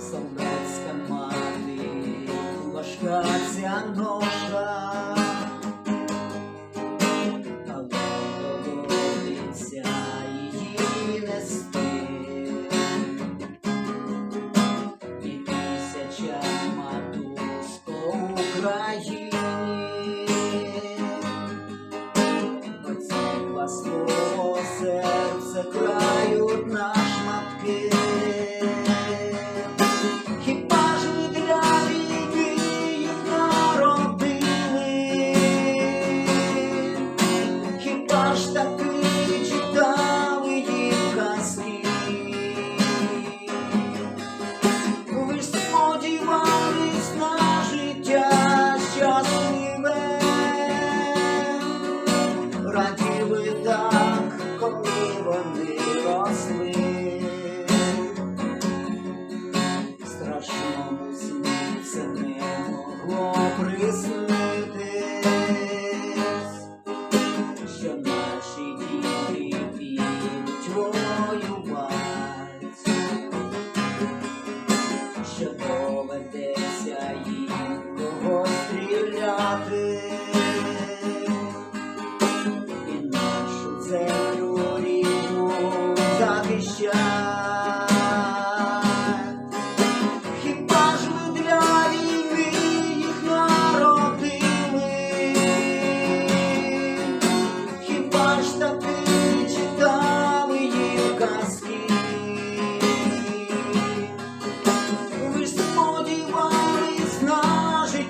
Солдатська мати, важка ця ноша, серце крають на шматки. Хіба ж для війни їх? Хіба ж таки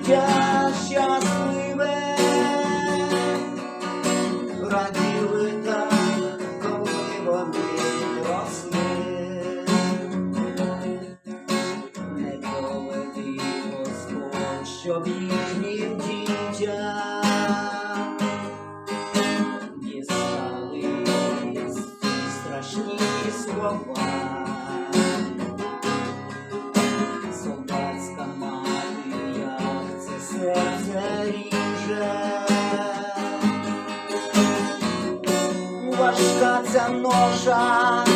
життя щасливе, раділи так, коли вони росли. Не доведи Господь, щоб їхнім дітям дістали ці страшні слова. За ножа.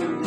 one.